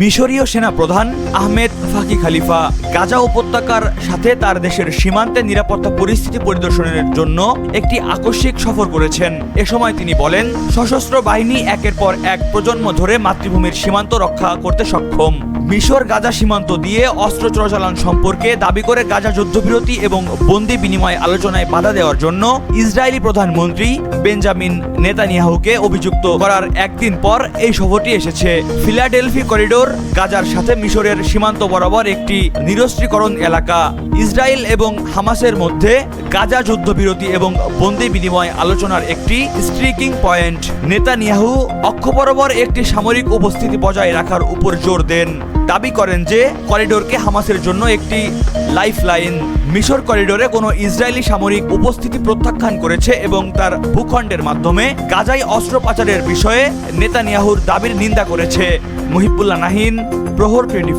মিশরীয় সেনা প্রধান আহমেদ ফাকি খালিফা গাজা উপত্যকার সাথে তার দেশের সীমান্তে নিরাপত্তা পরিস্থিতি পরিদর্শনের জন্য একটি আকস্মিক সফর করেছেন। এ সময় তিনি বলেন, সশস্ত্র বাহিনী একের পর এক প্রজন্ম ধরে মাতৃভূমির সীমান্ত রক্ষা করতে সক্ষম। মিশর গাজা সীমান্ত দিয়ে অস্ত্র চোরাচালান সম্পর্কে দাবি করে গাজা যুদ্ধবিরতি এবং বন্দি বিনিময় আলোচনায় বাধা দেওয়ার জন্য ইসরায়েলি প্রধানমন্ত্রী বেঞ্জামিন নেতানিয়াহুকে অভিযুক্ত করার একদিন পর এই সফরটি এসেছে। ফিলাডেলফি করিডোর গাজার সাথে মিশরের সীমান্ত বরাবর একটি নিরস্ত্রীকরণ এলাকা। ইসরায়েল এবং হামাসের মধ্যে গাজা যুদ্ধবিরতি এবং বন্দি বিনিময় আলোচনার একটি স্ট্রিকিং পয়েন্ট। নেতানিয়াহু অক্ষ বরাবর একটি সামরিক উপস্থিতি বজায় রাখার উপর জোর দেন। দাবি করেন যে, করিডোরকে হামাসের জন্য একটি লাইফলাইন মিশর করিডোরে কোনো ইসরায়েলি সামরিক উপস্থিতি প্রত্যাখ্যান করেছে এবং তার ভূখণ্ডের মাধ্যমে গাজায় অস্ত্র পাচারের বিষয়ে নেতানিয়াহুর দাবির নিন্দা করেছে। মুহিবুল্লাহ নাহিন, প্রহর টোয়েন্টি